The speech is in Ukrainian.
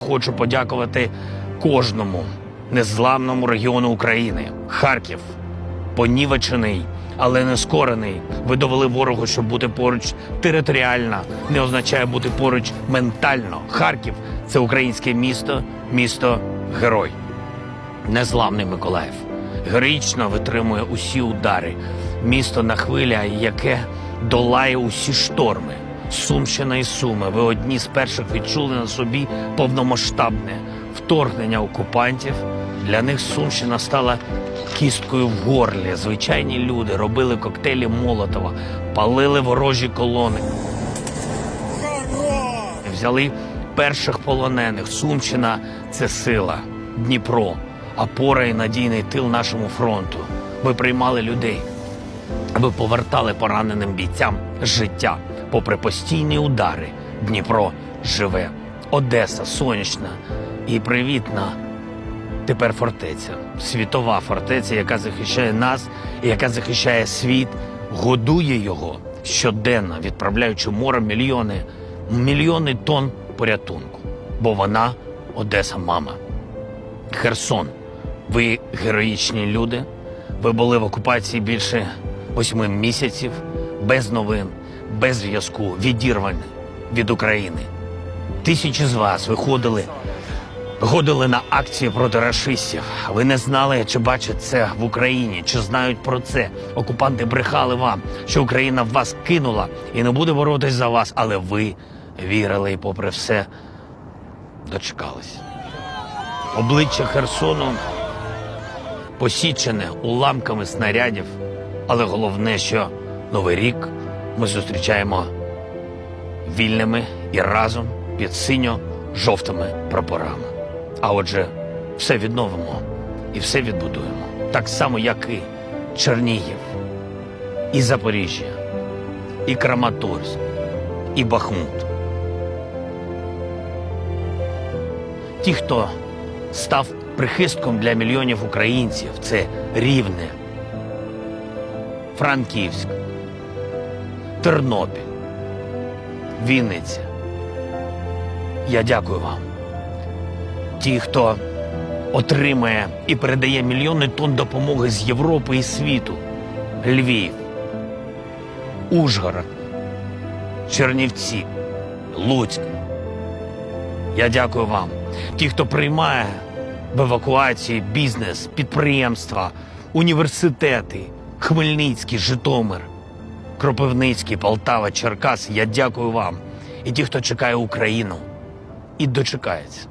Хочу подякувати кожному незламному регіону України. Харків понівечений, але не скорений. Ви довели ворогу, що бути поруч територіально не означає бути поруч ментально. Харків це українське місто, місто герой. Незламний Миколаїв героїчно витримує усі удари. Місто на хвиля, яке долає усі шторми. Сумщина і Суми. Ви одні з перших відчули на собі повномасштабне вторгнення окупантів. Для них Сумщина стала кісткою в горлі. Звичайні люди робили коктейлі Молотова, палили ворожі колони. Взяли перших полонених. Сумщина це сила, Дніпро, опора і надійний тил нашому фронту. Ви приймали людей, ви повертали пораненим бійцям життя. Попри постійні удари, Дніпро живе. Одеса сонячна і привітна. Тепер фортеця, світова фортеця, яка захищає нас і яка захищає світ, годує його щоденно, відправляючи морем мільйони, мільйони тонн порятунку. Бо вона Одеса, мама. Херсон. Ви героїчні люди. Ви були в окупації більше восьми місяців, без новин, без зв'язку, відірвані від України. Тисячі з вас виходили, ходили на акції проти рашистів. Ви не знали, чи бачать це в Україні, чи знають про це. Окупанти брехали вам, що Україна вас кинула і не буде боротись за вас, але ви вірили і, попри все, дочекались. Обличчя Херсону посічене уламками снарядів, але головне, що новий рік ми зустрічаємо вільними і разом під синьо-жовтими прапорами. А отже, все відновимо і все відбудуємо. Так само, як і Чернігів, і Запоріжжя, і Краматорськ, і Бахмут. Ті, хто став прихистком для мільйонів українців, це Рівне, Франківськ, Тернопіль, Вінниця. Я дякую вам. Ті, хто отримає і передає мільйони тонн допомоги з Європи і світу. Львів, Ужгород, Чернівці, Луцьк. Я дякую вам. Ті, хто приймає в евакуації бізнес, підприємства, університети, Хмельницький, Житомир, Кропивницький, Полтава, Черкас. Я дякую вам. І ті, хто чекає Україну і дочекається.